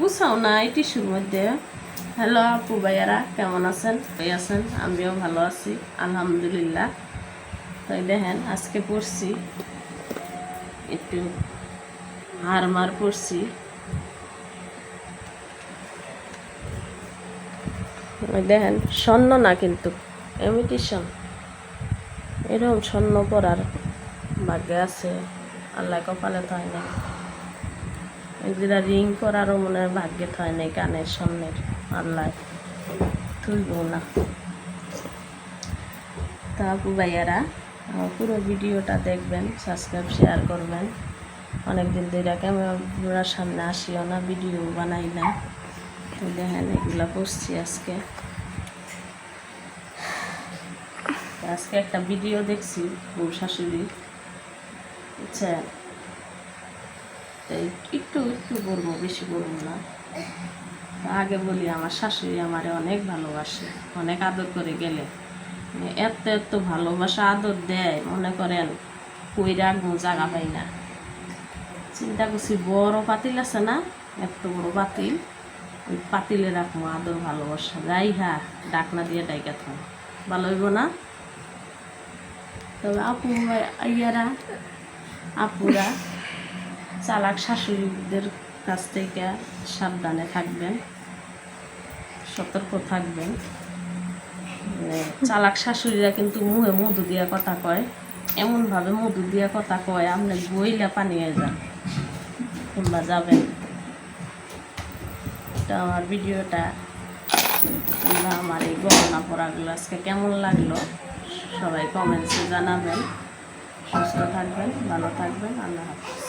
গুছাও না, এই টিস্যুর মধ্যে। হ্যালো আপু, ভাইয়ারা, কেমন আছেন? ভাই আছেন, আমিও ভালো আছি, আলহামদুলিল্লাহ। তাই দেখেন, আজকে পড়ছি, একটু হার মার পড়ছি দেখেন, স্বর্ণ না কিন্তু এমিটেশন এরকম স্বর্ণ পরার ভাগ্যে আছে, আল্লাহ কপালে তো হয় না যেটা রিং করারও মনে হয় ভাগ্যে হয় নাই কানের স্বর্ণের আল্লাহ তুলব না। তা আপু ভাইয়ারা পুরো ভিডিওটা দেখবেন সাবস্ক্রাইব শেয়ার করবেন। অনেক দিন ধরে ক্যামেরার সামনে আসিও না, ভিডিও বানাই না। দেখেন এগুলো করছি আজকে। আজকে একটা ভিডিও দেখছি বউ শাশুড়ি আচ্ছা তাই একটু একটু বলব, বেশি বলব না। আগে বলি, আমার শাশুড়ি আমারে অনেক ভালোবাসে, অনেক আদর করে গেলে। মানে এত এত ভালোবাসা, আদর দেয়, মনে করেন কই রাখব জায়গা পাই না। চিন্তা করছি, বড় পাতিল আছে না? এত বড় পাতিল, ওই পাতিলে রাখব আদর, ভালোবাসা। যাই হা ডাকনা দিয়ে ডাইকা থাম। ভালো হইব না? তবে আপু, ইয়ারা, আপুরা চালাক শাশুড়িদের কাছ থেকে সাবধানে থাকবেন, সতর্ক থাকবেন। মানে চালাক শাশুড়িরা কিন্তু মুহে মধু দিয়া কথা কয়, এমনভাবে মধু দিয়া কথা কয়, আপনি বইলে পানি হয়ে যান কিংবা যাবেন। তো আমার ভিডিওটা কিংবা আমার এই গহনা পড়াগুলো আজকে কেমন লাগল, সবাই কমেন্টসে জানাবেন। সুস্থ থাকবেন, ভালো থাকবেন, আল্লাহ হাফিজ।